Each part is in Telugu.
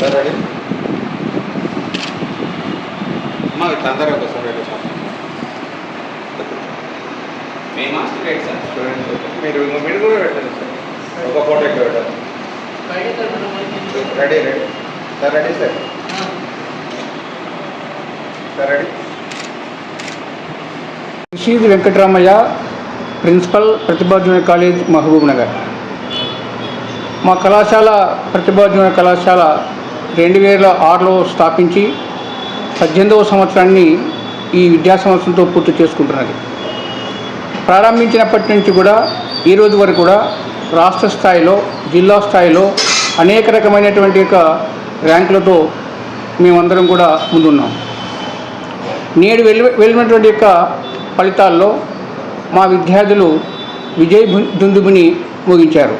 సార్ రెడీ అమ్మా ఇట్లా అందరూ ఒకసారి రెడీ సార్ మేము స్టూడెంట్ సార్ స్టూడెంట్స్ మీరు మీరు కూడా పెట్టండి సార్. ఒక ఫోటో ఎక్కువ పెట్టండి. Ready ready sir ready sir sir ready Rasheed Venkataramaiah principal Pratibha junior college Mahabub Nagar. మా కళాశాల ప్రతిభా జూనియర్ కళాశాల రెండు వేల ఆరులో స్థాపించి పద్దెనిమిదవ సంవత్సరాన్ని ఈ విద్యా సంవత్సరంతో పూర్తి చేసుకుంటున్నది ప్రారంభించినప్పటి నుంచి కూడా ఈరోజు వరకు కూడా రాష్ట్ర స్థాయిలో జిల్లా స్థాయిలో అనేక రకమైనటువంటి యొక్క ర్యాంకులతో మేమందరం కూడా ముందున్నాం. నేడు వెలు వెళ్ళినటువంటి యొక్క ఫలితాల్లో మా విద్యార్థులు విజయ్ దుందుబుని ముగించారు.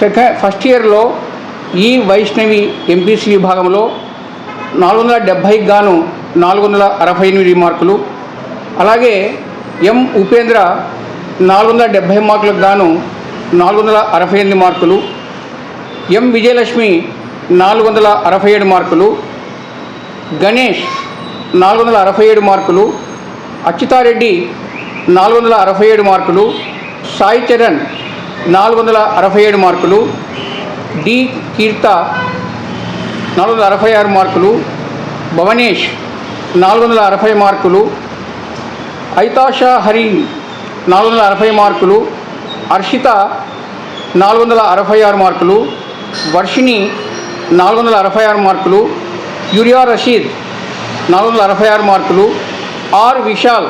సెకండ్ ఫస్ట్ ఇయర్లో ఈ వైష్ణవి ఎంపీసీ విభాగంలో నాలుగు వందల డెబ్భైకి గాను నాలుగు వందల అరవై ఎనిమిది మార్కులు. అలాగే ఎం ఉపేంద్ర నాలుగు వందల డెబ్భై మార్కులకు గాను నాలుగు వందల అరవై ఎనిమిది మార్కులు. ఎం విజయలక్ష్మి నాలుగు వందల అరవై ఏడు మార్కులు. గణేష్ నాలుగు వందల అరవై ఏడు మార్కులు. అచ్యుతారెడ్డి నాలుగు వందల అరవై ఏడు మార్కులు. సాయి చరణ్ నాలుగు వందల అరవై ఏడు మార్కులు. డి కీర్త నాలుగు వందల అరవై ఆరు మార్కులు భవనేష్ నాలుగు వందల అరవై మార్కులు ఐతాషా హరి నాలుగు వందల అరవై మార్కులు హర్షిత నాలుగు వందల అరవై ఆరు మార్కులు వర్షిణి నాలుగు వందల అరవై ఆరు మార్కులు యూరియా రషీద్ నాలుగు వందల అరవై ఆరు మార్కులు ఆర్ విశాల్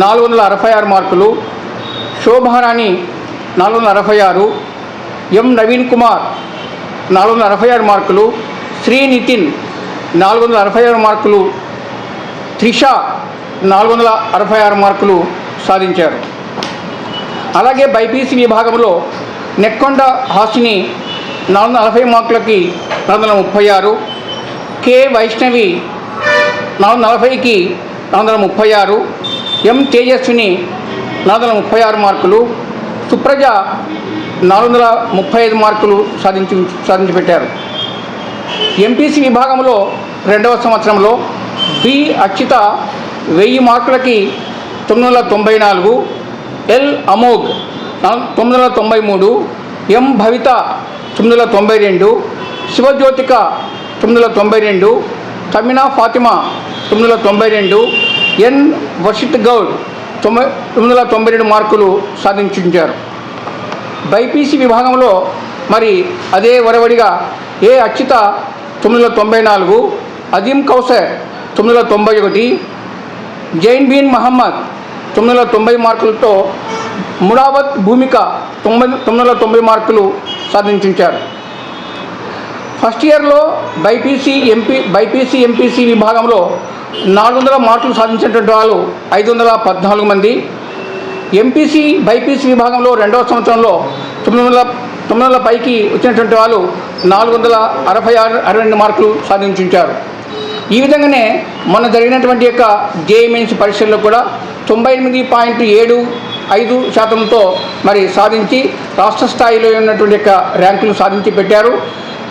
నాలుగు వందల అరవై ఆరు మార్కులు శోభారాణి నాలుగు వందల అరవై ఆరు ఎం నవీన్ కుమార్ నాలుగు వందల అరవై ఆరు మార్కులు శ్రీ నితిన్ నాలుగు వందల అరవై ఆరు మార్కులు త్రిష నాలుగు వందల అరవై ఆరు మార్కులు సాధించారు. అలాగే బైపీసీ విభాగంలో నెక్కొండ హాసిని నాలుగు వందల నలభై మార్కులకి నాలుగు వందల ముప్పై ఆరు కె వైష్ణవి నాలుగు వందల నలభైకి నాలుగు వందల ముప్పై ఆరు ఎం తేజస్విని నాలుగు వందల ముప్పై ఆరు మార్కులు సుప్రజ నాలుగు వందల ముప్పై ఐదు మార్కులు సాధించి సాధించి పెట్టారు ఎంపీసీ విభాగంలో రెండవ సంవత్సరంలో బి అక్షిత వెయ్యి మార్కులకి తొమ్మిది వందల తొంభై నాలుగు ఎల్ అమోఘ్ తొమ్మిది వందల తొంభై మూడు ఎం భవిత తొమ్మిది వందల తొంభై రెండు శివజ్యోతిక తొమ్మిది వందల తొంభై రెండు తమినా ఫాతిమా తొమ్మిది వందల తొంభై రెండు ఎన్ వర్షిత్ గౌడ్ తొంభై తొమ్మిది వందల తొంభై రెండు మార్కులు సాధించారు బైపీసీ విభాగంలో మరి అదే వరవడిగా ఏ అచ్యుత తొమ్మిది వందల తొంభై నాలుగు అదీం కౌసర్ తొమ్మిది వందల తొంభై ఒకటి జైన్ బీన్ మహమ్మద్ తొమ్మిది వందల తొంభై మార్కులతో ముడావత్ భూమిక తొంభై తొమ్మిది వందల తొంభై మార్కులు సాధించారు ఫస్ట్ ఇయర్లో బైపీసీ ఎంపీ బైపీసీ ఎంపీసీ విభాగంలో నాలుగు వందల మార్కులు సాధించినటువంటి వాళ్ళు ఐదు వందల పద్నాలుగు మంది. ఎంపీసీ బైపీసీ విభాగంలో రెండవ సంవత్సరంలో తొమ్మిది వందల తొమ్మిది వందల పైకి వచ్చినటువంటి వాళ్ళు నాలుగు వందల అరవై ఆరు అరవై రెండు మార్కులు సాధించారు ఈ విధంగానే మొన్న జరిగినటువంటి యొక్క జేఎంఎన్స్ పరీక్షల్లో కూడా తొంభై ఎనిమిది పాయింట్ ఏడు ఐదు శాతంతో మరి సాధించి రాష్ట్ర స్థాయిలో ఉన్నటువంటి యొక్క ర్యాంకులు సాధించి పెట్టారు.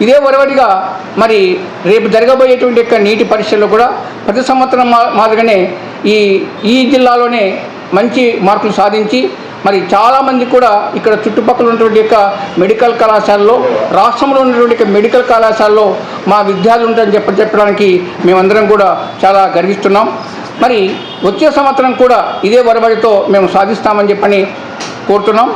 ఇదే వరవడిగా మరి రేపు జరగబోయేటువంటి యొక్క నీటి పరీక్షల్లో కూడా ప్రతి సంవత్సరం మాదిరిగానే ఈ ఈ జిల్లాలోనే మంచి మార్కులు సాధించి మరి చాలామంది కూడా ఇక్కడ చుట్టుపక్కల ఉన్నటువంటి యొక్క మెడికల్ కళాశాలలో రాష్ట్రంలో ఉన్నటువంటి మెడికల్ కళాశాలలో మా విద్యార్థులు ఉంటారని చెప్ప చెప్పడానికి మేమందరం కూడా చాలా గర్విస్తున్నాం. మరి వచ్చే సంవత్సరం కూడా ఇదే వరబడితో మేము సాధిస్తామని చెప్పని కోరుతున్నాం.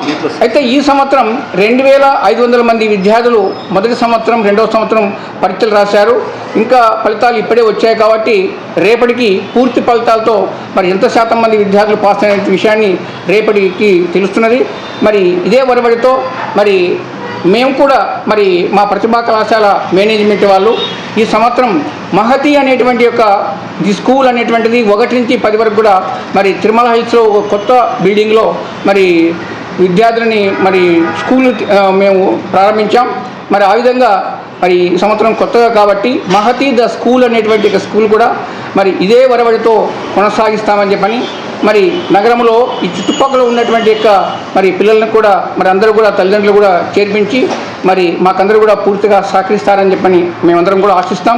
అయితే ఈ సంవత్సరం రెండు వేల ఐదు వందల మంది విద్యార్థులు మొదటి సంవత్సరం రెండవ సంవత్సరం పరీక్షలు రాశారు. ఇంకా ఫలితాలు ఇప్పుడే వచ్చాయి కాబట్టి రేపటికి పూర్తి ఫలితాలతో మరి ఎంత శాతం మంది విద్యార్థులు పాస్ అయిన విషయాన్ని రేపటికి తెలుస్తున్నది. మరి ఇదే వరబడితో మరి మేము కూడా మరి మా ప్రతిభా కళాశాల మేనేజ్మెంట్ వాళ్ళు ఈ సంవత్సరం మహతి అనేటువంటి యొక్క ది స్కూల్ అనేటువంటిది ఒకటి నుంచి పది వరకు కూడా మరి తిరుమల హైట్స్లో ఒక కొత్త బిల్డింగ్లో మరి విద్యార్థులని మరి స్కూల్ మేము ప్రారంభించాం. మరి ఆ విధంగా మరి సంవత్సరం కొత్తగా కాబట్టి మహతి ద స్కూల్ అనేటువంటి స్కూల్ కూడా మరి ఇదే వరవడితో కొనసాగిస్తామని చెప్పని మరి నగరంలో ఈ చుట్టుపక్కల ఉన్నటువంటి యొక్క మరి పిల్లలను కూడా మరి అందరూ కూడా తల్లిదండ్రులు కూడా చేర్పించి మరి మాకందరూ కూడా పూర్తిగా సహకరిస్తారని చెప్పని మేమందరం కూడా ఆశిస్తాం.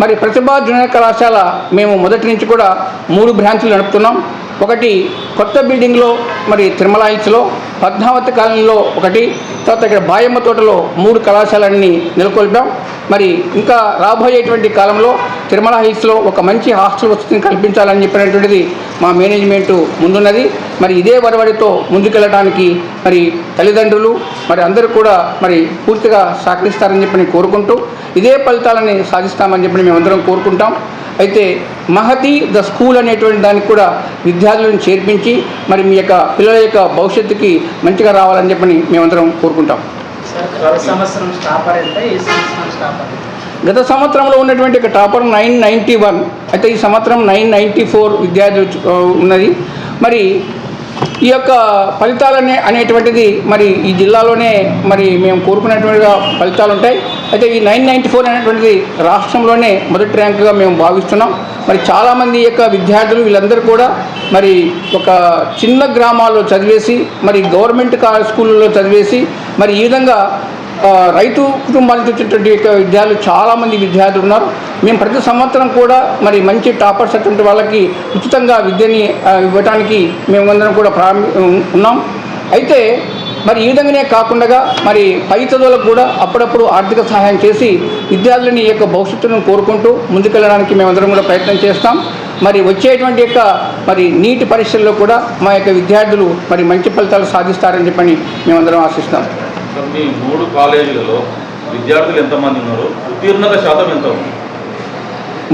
మరి ప్రతిభా జూనియర్ కళాశాల మేము మొదటి నుంచి కూడా మూడు బ్రాంచ్లు నడుపుతున్నాం. ఒకటి కొత్త బిల్డింగ్లో మరి తిరుమల హిల్స్లో పద్మావతి కాలనీలో ఒకటి తర్వాత ఇక్కడ బాయమ్మ తోటలో మూడు కళాశాలన్నీ నెలకొల్పాం. మరి ఇంకా రాబోయేటువంటి కాలంలో తిరుమల హిల్స్లో ఒక మంచి హాస్టల్ వసతిని కల్పించాలని చెప్పినటువంటిది మా మేనేజ్మెంటు ముందున్నది. మరి ఇదే వరవడితో ముందుకెళ్ళడానికి మరి తల్లిదండ్రులు మరి అందరూ కూడా మరి పూర్తిగా సహకరిస్తారని చెప్పి కోరుకుంటూ ఇదే ఫలితాలని సాధిస్తామని చెప్పి మేమందరం కోరుకుంటాం. అయితే మహతి ద స్కూల్ అనేటువంటి దానికి కూడా విద్యార్థులను చేర్పించి మరి మీ యొక్క పిల్లల యొక్క భవిష్యత్తుకి మంచిగా రావాలని చెప్పని మేమందరం కోరుకుంటాం. గత సంవత్సరంలో ఉన్నటువంటి టాపర్ నైన్ నైంటీ వన్. అయితే ఈ సంవత్సరం నైన్ నైంటీ ఫోర్ విద్యార్థి ఉన్నది. మరి ఈ యొక్క ఫలితాలనే అనేటువంటిది మరి ఈ జిల్లాలోనే మరి మేము కోరుకున్నటువంటిగా ఫలితాలు ఉంటాయి అయితే ఈ నైన్ నైంటీ ఫోర్ అనేటువంటిది రాష్ట్రంలోనే మొదటి ర్యాంకుగా మేము భావిస్తున్నాం. మరి చాలామంది యొక్క విద్యార్థులు వీళ్ళందరూ కూడా మరి ఒక చిన్న గ్రామాల్లో చదివేసి మరి గవర్నమెంట్ కా స్కూళ్ళలో చదివేసి మరి ఈ విధంగా రైతు కుటుంబానికి వచ్చినటువంటి యొక్క విద్యార్థులు చాలామంది విద్యార్థులు ఉన్నారు. మేము ప్రతి సంవత్సరం కూడా మరి మంచి టాపర్స్ అటువంటి వాళ్ళకి ఉచితంగా విద్యని ఇవ్వటానికి ఇవ్వడానికి మేమందరం కూడా ప్రారంభి ఉన్నాం. అయితే మరి ఈ విధంగానే కాకుండా మరి పై చదువులకు కూడా అప్పుడప్పుడు ఆర్థిక సహాయం చేసి విద్యార్థులని యొక్క భవిష్యత్తును కోరుకుంటూ ముందుకెళ్ళడానికి మేమందరం కూడా ప్రయత్నం చేస్తాం. మరి వచ్చేటువంటి యొక్క మరి నీటి పరీక్షల్లో కూడా మా యొక్క విద్యార్థులు మరి మంచి ఫలితాలు సాధిస్తారని చెప్పని మేమందరం ఆశిస్తాం. సార్ మీ మూడు కాలేజీలలో విద్యార్థులు ఎంతమంది ఉన్నారు? ఉత్తీర్ణత శాతం ఎంత ఉంది?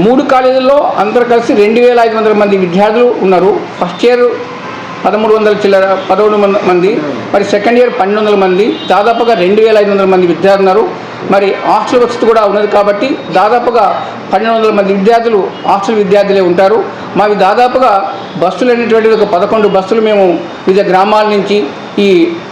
మూడు కాలేజీల్లో అందరు కలిసి రెండు వేల ఐదు వందల మంది విద్యార్థులు ఉన్నారు. ఫస్ట్ ఇయర్ పదమూడు వందల చిల్లర పదమూడు మంది మంది. మరి సెకండ్ ఇయర్ పన్నెండు వందల మంది. దాదాపుగా రెండు వేల ఐదు వందల మంది విద్యార్థులు ఉన్నారు. మరి హాస్టల్ వసతి కూడా ఉన్నది కాబట్టి దాదాపుగా పన్నెండు వందల మంది విద్యార్థులు హాస్టల్ విద్యార్థులే ఉంటారు. మావి దాదాపుగా బస్సులు అనేటువంటి ఒక పదకొండు బస్సులు మేము వివిధ గ్రామాల నుంచి ఈ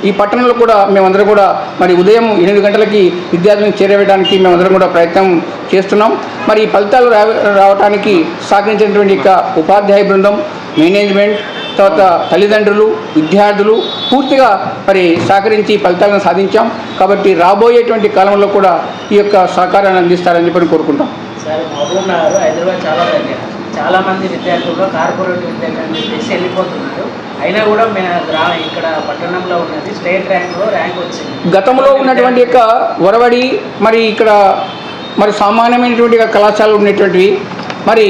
ఈ పట్టణంలో కూడా మేమందరం కూడా మరి ఉదయం ఎనిమిది గంటలకి విద్యార్థులను చేరవేయడానికి మేమందరం కూడా ప్రయత్నం చేస్తున్నాం. మరి ఈ ఫలితాలు రా రావడానికి సహకరించినటువంటి యొక్క ఉపాధ్యాయ బృందం మేనేజ్మెంట్ తర్వాత తల్లిదండ్రులు విద్యార్థులు పూర్తిగా మరి సహకరించి ఫలితాలను సాధించాం. కాబట్టి రాబోయేటువంటి కాలంలో కూడా ఈ యొక్క సహకారాన్ని అందిస్తారని చెప్పి కోరుకుంటాం. హైదరాబాద్ చాలా మంది విద్యార్థులు కార్పొరేట్ విద్యార్థులు వెళ్ళిపోతున్నారు. అయినా కూడా ఇక్కడ పట్టణంలో ఉన్నది స్టేట్ ర్యాంక్లో ర్యాంక్ వచ్చింది. గతంలో ఉన్నటువంటి యొక్క ఒరవడి మరి ఇక్కడ మరి సామాన్యమైనటువంటి కళాశాలలు ఉన్నటువంటివి మరి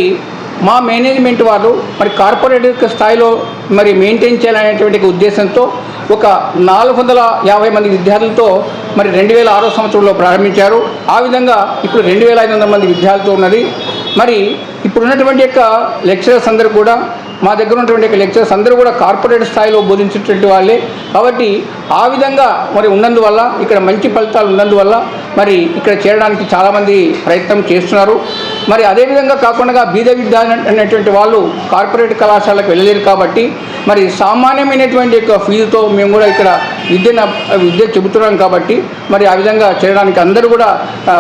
మా మేనేజ్మెంట్ వారు మరి కార్పొరేట్ యొక్క స్థాయిలో మరి మెయింటైన్ చేయాలనేటువంటి ఉద్దేశంతో ఒక నాలుగు వందల యాభై మంది విద్యార్థులతో మరి రెండు వేల ఆరో సంవత్సరంలో ప్రారంభించారు. ఆ విధంగా ఇప్పుడు రెండు వేల ఐదు వందల మంది విద్యార్థులతో ఉన్నది. మరి ఇప్పుడు ఉన్నటువంటి యొక్క లెక్చరర్స్ అందరూ కూడా మా దగ్గర ఉన్నటువంటి లెక్చర్స్ అందరూ కూడా కార్పొరేట్ స్థాయిలో బోధించేటువంటి వాళ్ళే. కాబట్టి ఆ విధంగా మరి ఉన్నందువల్ల ఇక్కడ మంచి ఫలితాలు ఉన్నందువల్ల మరి ఇక్కడ చేరడానికి చాలామంది ప్రయత్నం చేస్తున్నారు. మరి అదేవిధంగా కాకుండా బీద విద్య అనేటువంటి వాళ్ళు కార్పొరేట్ కళాశాలకు వెళ్ళలేరు కాబట్టి మరి సామాన్యమైనటువంటి యొక్క ఫీజుతో మేము కూడా ఇక్కడ విద్యను విద్య చెబుతున్నాం కాబట్టి మరి ఆ విధంగా చేయడానికి అందరూ కూడా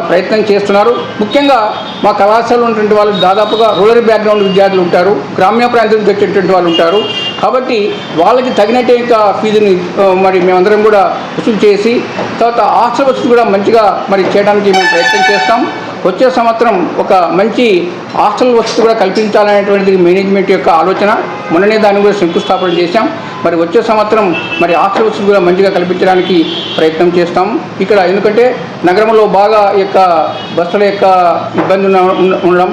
ప్రయత్నం చేస్తున్నారు. ముఖ్యంగా మా కళాశాలలో ఉన్నటువంటి వాళ్ళు దాదాపుగా రూరల్ బ్యాక్గ్రౌండ్ విద్యార్థులు ఉంటారు గ్రామ్య ప్రాంతం నుంచి వచ్చేటువంటి వాళ్ళు ఉంటారు. కాబట్టి వాళ్ళకి తగినట్టు యొక్క ఫీజుని మరి మేమందరం కూడా వసూలు చేసి తర్వాత హాస్టల్ వసతి కూడా మంచిగా మరి చేయడానికి మేము ప్రయత్నం చేస్తాం. వచ్చే సంవత్సరం ఒక మంచి హాస్టల్ వసతి కూడా కల్పించాలనేటువంటిది మేనేజ్మెంట్ యొక్క ఆలోచన. మొన్ననే దాన్ని కూడా శంకుస్థాపన చేశాం. మరి వచ్చే సంవత్సరం మరి హాస్టల్ వసతి కూడా మంచిగా కల్పించడానికి ప్రయత్నం చేస్తాం. ఇక్కడ ఎందుకంటే నగరంలో బాగా యొక్క బస్సుల యొక్క ఇబ్బంది ఉండడం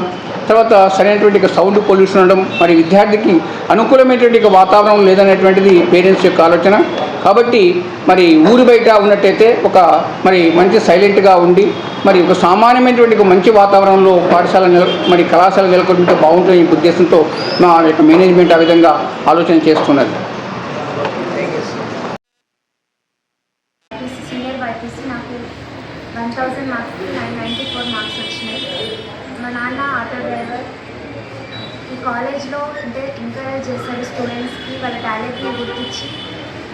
తర్వాత సరైనటువంటి సౌండ్ పొల్యూషన్ ఉండడం మరి విద్యార్థికి అనుకూలమైనటువంటి వాతావరణం లేదనేటువంటిది పేరెంట్స్ యొక్క ఆలోచన. కాబట్టి మరి ఊరు బయట ఉన్నట్టయితే ఒక మరి మంచి సైలెంట్గా ఉండి మరి ఒక సామాన్యమైనటువంటి ఒక మంచి వాతావరణంలో పాఠశాల నెల మరి కళాశాల నెలకొంటే బాగుంటుంది ఉద్దేశంతో మా యొక్క మేనేజ్మెంట్ ఆ విధంగా ఆలోచన చేస్తున్నది. వన్ థౌజండ్ మార్క్స్కి నైన్ నైంటీ ఫోర్ మార్క్స్ వచ్చినాయి. మా నాన్న ఆటో డ్రైవర్. ఈ కాలేజ్లో అంటే ఎంకరేజ్ చేస్తారు స్టూడెంట్స్కి వాళ్ళ టాలెంట్ని గుర్తించి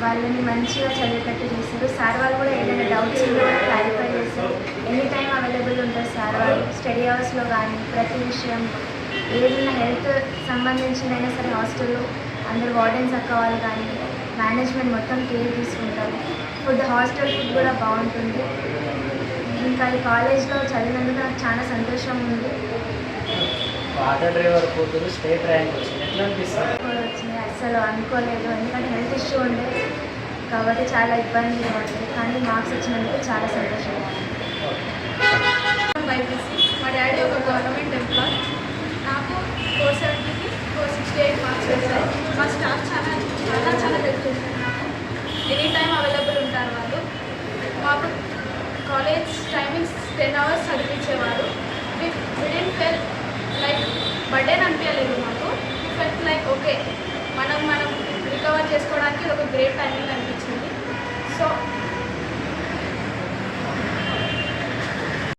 వాళ్ళని మంచిగా చదివేటట్టు చేస్తారు సార్ వాళ్ళు కూడా ఏదైనా డౌట్స్ ఉన్నా కూడా క్లారిఫై చేస్తారు ఎనీ టైం అవైలబుల్ ఉంటారు సార్ వాళ్ళు. స్టడీ అవర్స్లో కానీ ప్రతి విషయం ఏదైనా హెల్త్ సంబంధించినైనా సరే హాస్టల్లో అందరు వార్డెన్స్ అక్క వాళ్ళు కానీ మేనేజ్మెంట్ మొత్తం కేర్ తీసుకుంటారు. ఫుడ్ హాస్టల్ ఫుడ్ కూడా బాగుంటుంది. ఇంకా ఈ కాలేజ్లో చదివినందుకు నాకు చాలా సంతోషం ఉంది. ఆటో డ్రైవర్ కూతురు స్టేట్ ర్యాంక్ వచ్చింది. ఎట్లా అనిపిస్తుంది? వచ్చింది? అసలు అనుకోలేదు. ఎందుకంటే హెల్త్ ఇష్యూ ఉండే కాబట్టి చాలా ఇబ్బందిగా ఉంటుంది కానీ మార్క్స్ వచ్చినందుకు చాలా సంతోషంగా ఉంది. బైపీసీ మా డాడీ ఒక గవర్నమెంట్ ఎంప్లాయ్. నాకు ఫోర్ సెవెంటీకి ఫోర్ సిక్స్టీ ఎయిట్ మార్క్స్ వచ్చాయి. మా స్టాఫ్ చాలా చాలా చాలా హెల్ప్ చేశారు నాకు. ఎనీ టైం అవైలబుల్ ఉంటారు వాళ్ళు. మాకు college timings ten hours చదివించేవారు. We didn't feel like birthday అనిపించలేదు మాకు. ఫెల్ట్ లైక్ ఓకే మనం మనం రికవర్ చేసుకోవడానికి ఒక గ్రేట్ టైమింగ్ అనిపించింది. సో